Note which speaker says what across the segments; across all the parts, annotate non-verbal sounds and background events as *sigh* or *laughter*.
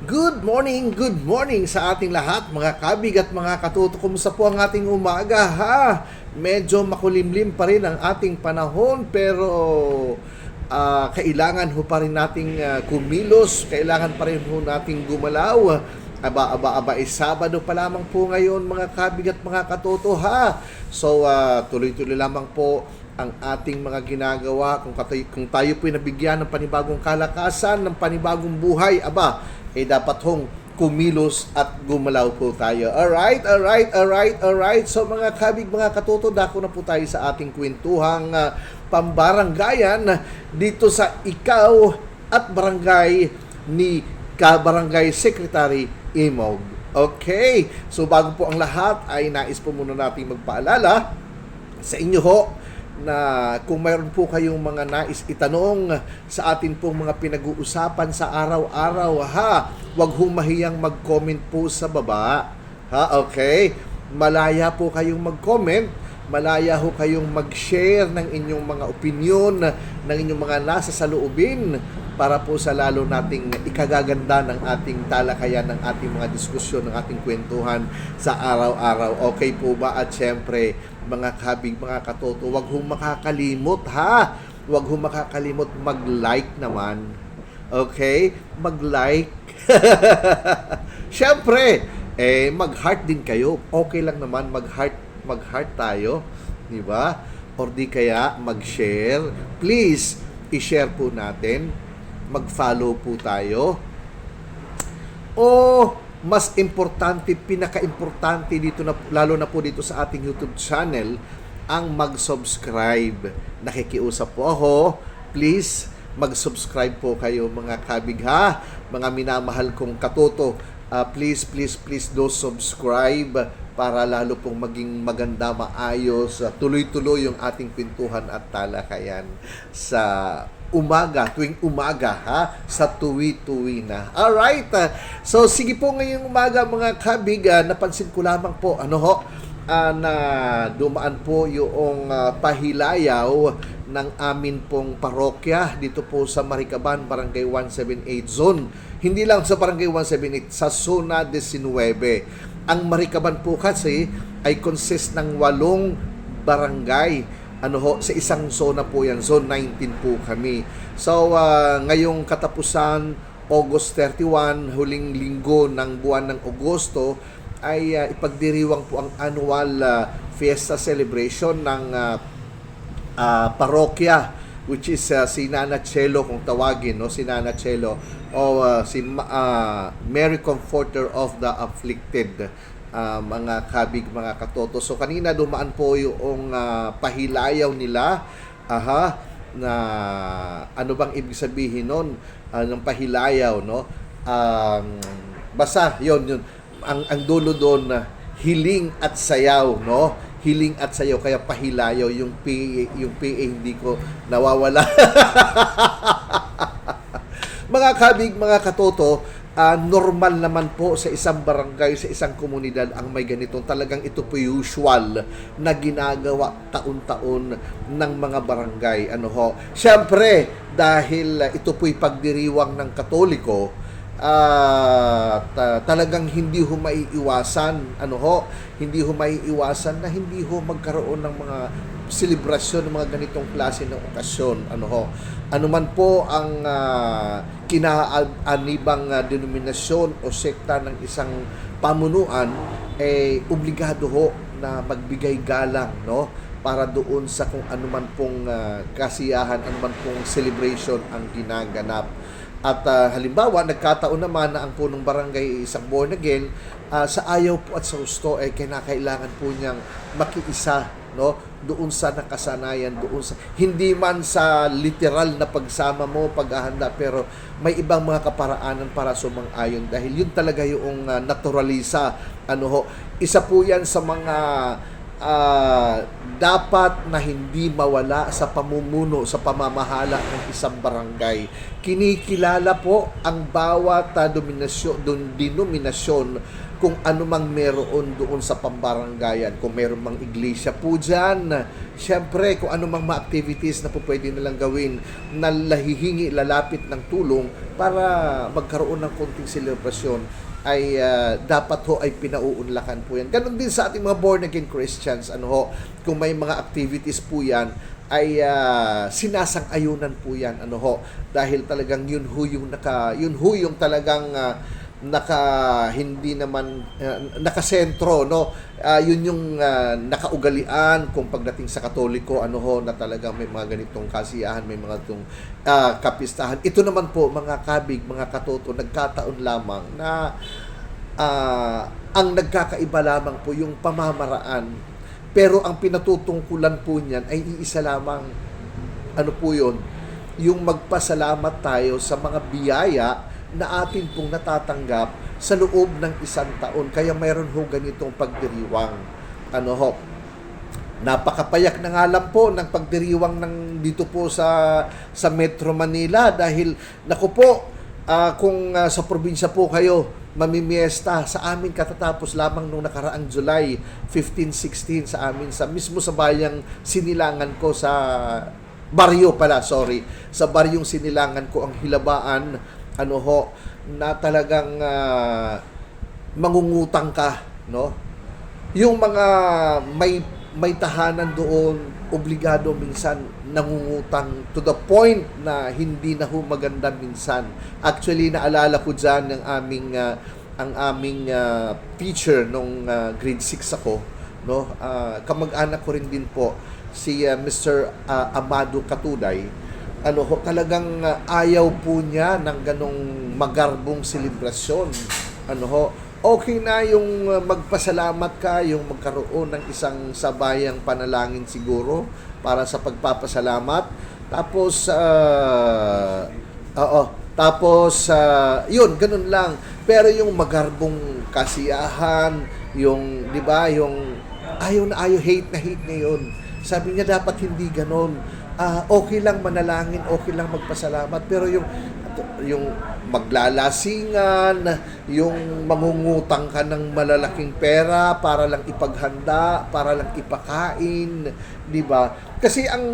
Speaker 1: Good morning, good morning sa ating lahat mga kabig at mga katuto. Kumusta po ang ating umaga ha? Medyo makulimlim pa rin ang ating panahon pero ah, kailangan ho pa rin nating ah, kumilos, kailangan pa rin ho nating gumalaw. Aba, aba, aba, eh, Sabado pa lamang po ngayon mga kabig at mga katuto ha. So ah, tuloy-tuloy lamang po ang ating mga ginagawa kung, katay, kung tayo po'y nabigyan ng panibagong kalakasan, ng panibagong buhay, aba, eh dapat hong kumilos at gumalaw po tayo. Alright, alright, alright, alright. So mga kabig, mga katuto, dako na po tayo sa ating kwentuhang uh, pambaranggayan dito sa ikaw at barangay ni Kabarangay Secretary Imog. Okay, so bago po ang lahat ay nais po muna nating magpaalala sa inyo ho na kung mayroon po kayong mga nais itanong sa atin pong mga pinag-uusapan sa araw-araw ha, wag hong mahiyang mag-comment po sa baba. Ha, okay? Malaya po kayong mag-comment, malaya ho kayong mag-share ng inyong mga opinion, ng inyong mga nasa saloobin para po sa lalo nating ikagaganda ng ating talakayan, ng ating mga diskusyon, ng ating kwentuhan sa araw-araw. Okay po ba? At syempre, mga kabig, mga katoto, wag hong makakalimot ha. Wag hong makakalimot mag-like naman. Okay? Mag-like. *laughs* syempre, eh mag-heart din kayo. Okay lang naman mag-heart mag-heart tayo, di ba? Or di kaya mag-share. Please, i-share po natin. Mag-follow po tayo. O mas importante, pinaka-importante dito na lalo na po dito sa ating YouTube channel ang mag-subscribe. Nakikiusap po ako. Please, mag-subscribe po kayo mga kabig ha. Mga minamahal kong katoto. Uh, please, please, please do subscribe para lalo pong maging maganda, maayos, uh, tuloy-tuloy yung ating pintuhan at talakayan sa umaga, tuwing umaga ha, sa tuwi-tuwi na. Alright, uh, so sige po ngayong umaga mga kabig, uh, napansin ko lamang po, ano ho, uh, na dumaan po yung uh, pahilayaw ng amin pong parokya dito po sa Marikaban, Barangay 178 Zone. Hindi lang sa Barangay 178, sa Zona 19. Ang Marikaban po kasi ay consist ng walong barangay. Ano ho, sa isang zona po yan, Zone 19 po kami. So, uh, ngayong katapusan, August 31, huling linggo ng buwan ng Agosto, ay uh, ipagdiriwang po ang annual uh, fiesta celebration ng uh, uh, parokya which is uh, si Nana Chelo kung tawagin no? Si Nana Chelo o uh, si uh, Mary Comforter of the Afflicted uh, mga kabig mga katoto. So kanina dumaan po yung uh, pahilayaw nila. Aha na ano bang ibig sabihin nun? Uh, ng pahilayaw no? Um, basta yon yun. Ang ang dulo doon na hiling at sayaw no? Hiling at sayaw kaya pahilayaw. Yung PA, yung PA hindi ko nawawala. *laughs* Mga kabig mga katoto uh, normal naman po sa isang barangay sa isang komunidad ang may ganitong talagang ito po usual na ginagawa taon-taon ng mga barangay. Ano ho? Syempre dahil ito po'y pagdiriwang ng katoliko at uh, talagang hindi ho maiiwasan ano ho? Hindi ho maiiwasan na hindi ho magkaroon ng mga selebrasyon ng mga ganitong klase ng okasyon ano ho? Ano man po ang uh, kinaanibang uh, denominasyon o sekta ng isang pamunuan eh obligado ho na magbigay galang no? Para doon sa kung ano man pong uh, kasiyahan ano man pong celebration ang ginaganap. At uh, halimbawa, nagkataon naman na ang punong barangay isang born again, uh, sa ayaw po at sa gusto, eh, kinakailangan po niyang makiisa no? Doon sa nakasanayan doon sa hindi man sa literal na pagsama mo paghahanda pero may ibang mga kaparaanan para sumang-ayon dahil yun talaga yung uh, naturalisa. Ano ho? Isa po yan sa mga uh, dapat na hindi mawala sa pamumuno, sa pamamahala ng isang barangay. Kinikilala po ang bawat uh, dominasyon, denominasyon kung ano mang meron doon sa pambarangayan, kung meron mang iglesia po dyan, syempre kung ano mang mga activities na po pwede nilang gawin na lahihingi, lalapit ng tulong para magkaroon ng konting selebrasyon ay ah, dapat ho ay pinauunlakan po yan. Ganon din sa ating mga born again Christians, ano ho, kung may mga activities po yan, ay ah, sinasang-ayunan po yan, ano ho, dahil talagang yun ho yung naka, yun ho yung talagang ah, naka hindi naman uh, nakasentro no? Ah, yun yung ah, nakaugalian kung pagdating sa katoliko ano ho na talagang may mga ganitong kasiyahan may mga itong ah, kapistahan. Ito naman po mga kabig mga katoto nagkataon lamang na ah, ang nagkakaiba lamang po yung pamamaraan. Pero ang pinatutungkulan po niyan ay iisa lamang ano po yun yung magpasalamat tayo sa mga biyaya na atin pong natatanggap sa loob ng isang taon. Kaya mayroon ho ganitong pagdiriwang. Ano ho? Napakapayak na nga lang po ng pagdiriwang ng dito po sa sa Metro Manila dahil naku po ah, kung ah, sa probinsya po kayo mamimiesta sa amin katatapos lamang nung nakaraang July 15-16 sa amin sa mismo sa bayang Sinilangan ko sa baryo pala sorry sa baryong Sinilangan ko ang hilabaan ano ho na talagang ah, mangungutang ka no? Yung mga may may tahanan doon obligado minsan nangungutang to the point na hindi na ho maganda minsan. Actually naalala ko diyan ng aming ah, ang aming ah, teacher nung ah, grade 6 ako no? Ah, kamag-anak ko rin din po si ah, Mr. ah, Amado Katuday ano ho, talagang ah, ayaw po niya ng ganong magarbong selebrasyon. Ano ho, okay na yung ah, magpasalamat ka, yung magkaroon ng isang sabayang panalangin siguro para sa pagpapasalamat. Tapos, ah, oo, tapos, ah, yun, ganun lang. Pero yung magarbong kasiyahan, yung, di ba, yung ayaw na ayaw, hate na hate na yun. Sabi niya dapat hindi ganon. Ah, okay lang manalangin, okay lang magpasalamat, pero yung yung maglalasingan, yung mangungutang ka ng malalaking pera para lang ipaghanda, para lang ipakain, 'di ba? Kasi ang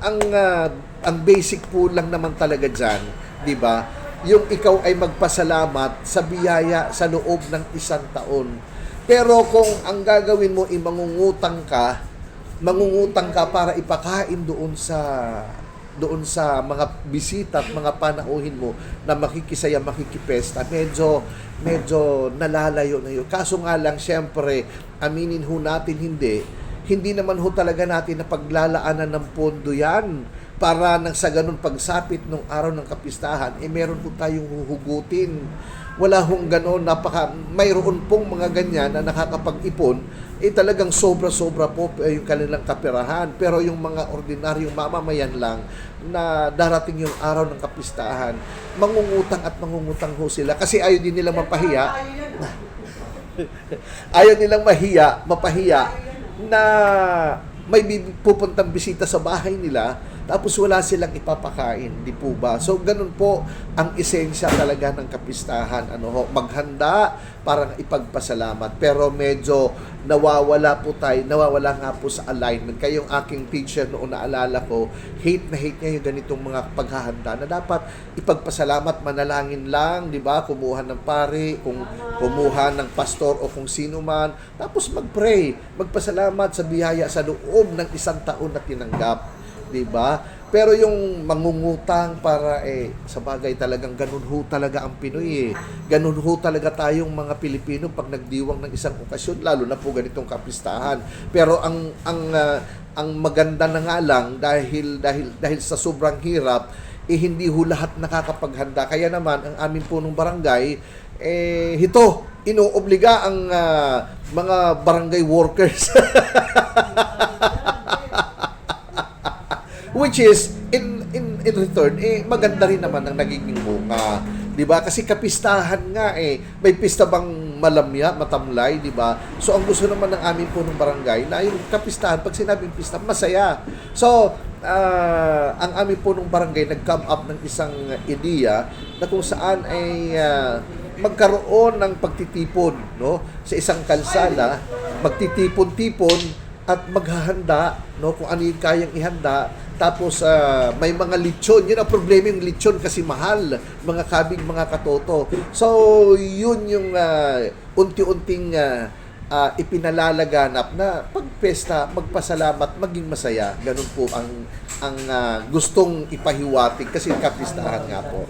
Speaker 1: ang ah, ang basic po lang naman talaga diyan, 'di ba? Yung ikaw ay magpasalamat sa biyaya sa loob ng isang taon. Pero kung ang gagawin mo ay mangungutang ka, mangungutang ka para ipakain doon sa doon sa mga bisita at mga panauhin mo na makikisaya, makikipesta, medyo medyo nalalayo na yun. Kaso nga lang, syempre, aminin ho natin hindi, hindi naman ho talaga natin na paglalaanan ng pondo yan para nang sa ganun pagsapit ng araw ng kapistahan, eh meron po tayong huhugutin. Wala hong ganon, napaka, mayroon pong mga ganyan na nakakapag-ipon, eh talagang sobra-sobra po eh, yung kanilang kapirahan. Pero yung mga ordinaryong mamamayan lang na darating yung araw ng kapistahan, mangungutang at mangungutang ho sila kasi ayaw din nila mapahiya. *laughs* ayaw nilang mahiya, mapahiya na may pupuntang bisita sa bahay nila tapos wala silang ipapakain, di po ba? So ganun po ang esensya talaga ng kapistahan, ano ho, maghanda para ipagpasalamat. Pero medyo nawawala po tayo, nawawala nga po sa alignment. Kaya yung aking teacher noon naalala ko, hate na hate niya yung ganitong mga paghahanda na dapat ipagpasalamat, manalangin lang, di ba? Kumuha ng pare, kung kumuha ng pastor o kung sino man, tapos mag-pray, magpasalamat sa biyaya sa loob ng isang taon na tinanggap. 'Di ba? Pero yung mangungutang para eh sa bagay talagang ganun ho talaga ang Pinoy eh. Ganun ho talaga tayong mga Pilipino pag nagdiwang ng isang okasyon lalo na po ganitong kapistahan. Pero ang ang ah, ang maganda na nga lang dahil dahil dahil sa sobrang hirap eh hindi ho lahat nakakapaghanda. Kaya naman ang amin po nung barangay eh hito inoobliga ang ah, mga barangay workers *laughs* which is in in in return eh maganda rin naman ang nagiging bunga 'di ba? Kasi kapistahan nga eh. May pista bang malamya matamlay 'di ba? So ang gusto naman ng amin po ng barangay na yung kapistahan pag sinabing pista masaya. So ah, ang amin po ng barangay nag-come up ng isang ideya na kung saan ay ah, magkaroon ng pagtitipon no? Sa isang kalsada magtitipon-tipon at maghahanda no kung ano yung kayang ihanda. Tapos ah, may mga lechon. Yun ang problema yung lechon kasi mahal mga kabig mga katoto. So yun yung ah, unti-unting ah, ah, ipinalalaganap na pagpesta, magpasalamat, maging masaya. Ganun po ang ang ah, gustong ipahiwatig kasi kapistahan nga po.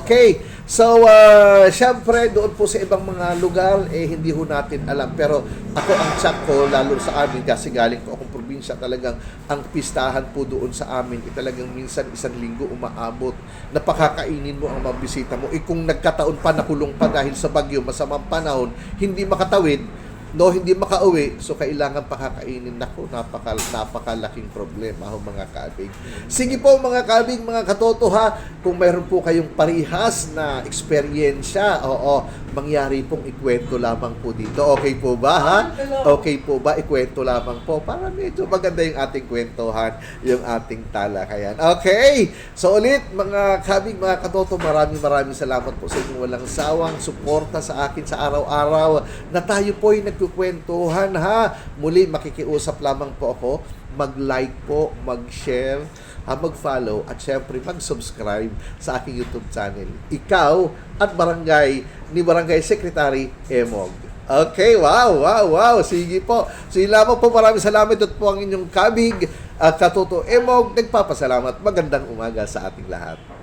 Speaker 1: Okay. So, uh, syempre, doon po sa ibang mga lugar, eh, hindi ho natin alam. Pero ako, ang tsak ko, lalo sa amin, kasi galing po akong probinsya, talagang ang pistahan po doon sa amin, eh, talagang minsan isang linggo umaabot. Napakakainin mo ang mga bisita mo. Eh, kung nagkataon pa, nakulong pa dahil sa bagyo, masamang panahon, hindi makatawid, no hindi makauwi. So kailangan pakakainin. Nako napaka napakalaking problema ho mga kabig. Sige po mga kabig mga katoto ha kung mayroon po kayong parihas na eksperyensya oo mangyari pong ikwento lamang po dito. Okay po ba ha? Okay po ba ikwento lamang po? Para medyo maganda yung ating kwentuhan yung ating talakayan. Okay so ulit mga kabig mga katoto maraming maraming salamat po sa inyong walang sawang suporta sa akin sa araw-araw na tayo po ay nagkukwentuhan ha. Muli makikiusap lamang po ako. Mag-like po, mag-share, ha, mag-follow at syempre mag-subscribe sa aking YouTube channel. Ikaw at barangay ni Barangay Secretary Emog. Okay, wow, wow, wow. Sige po. Sige lamang po, maraming salamat. Ito po ang inyong kabig at katuto Emog. Nagpapasalamat. Magandang umaga sa ating lahat.